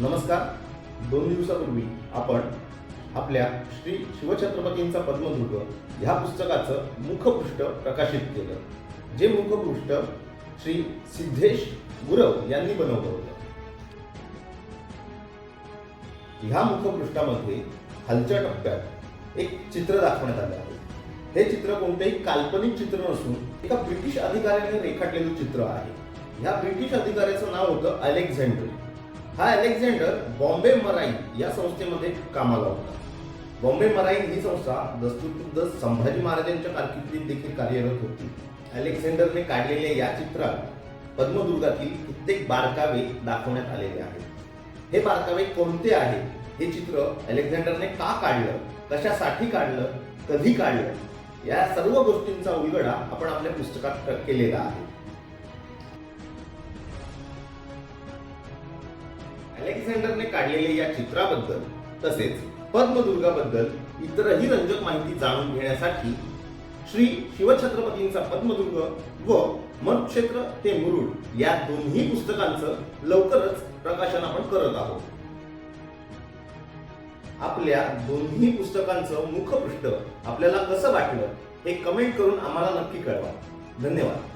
नमस्कार. दोन दिवसापूर्वी आपण आपल्या श्री शिवछत्रपतींचा पद्मदुर्ग ह्या पुस्तकाचं मुखपृष्ठ प्रकाशित केलं. जे मुखपृष्ठ श्री सिद्धेश गुरव यांनी बनवलं होतं. ह्या मुखपृष्ठामध्ये खालच्या टप्प्यात एक चित्र दाखवण्यात आलं आहे. हे चित्र कोणतेही काल्पनिक चित्र नसून एका ब्रिटिश अधिकाऱ्याने रेखाटलेलं चित्र आहे. ह्या ब्रिटिश अधिकाऱ्याचं नाव होतं अलेक्झांडर हा अलेक्झांडर बॉम्बे मराईन या संस्थेमध्ये कामाला होता. बॉम्बे मराईन ही संस्था दस्तुर संभाजी महाराजांच्या कारकिर्दीत देखील कार्यरत होती. अलेक्झांडरने काढलेल्या या चित्रात पद्मदुर्गातील कित्येक बारकावे दाखवण्यात आलेले आहेत. हे बारकावे कोणते आहेत? हे चित्र अलेक्झांडरने का काढलं? कशासाठी काढलं? कधी काढलं? या सर्व गोष्टींचा उलगडा आपण आपल्या पुस्तकात केलेला आहे. अलेक्झांडरने काढलेल्या या चित्राबद्दल तसेच पद्मदुर्गाबद्दल इतरही रंजक माहिती जाणून घेण्यासाठी श्री शिवछत्रपतींचा पद्मदुर्ग व मनुक्षेत्र ते मुरुड या दोन्ही पुस्तकांचं लवकरच प्रकाशन आपण करत आहोत. आपल्या दोन्ही पुस्तकांचं मुखपृष्ठ आपल्याला कसं वाटलं हे कमेंट करून आम्हाला नक्की कळवा. धन्यवाद.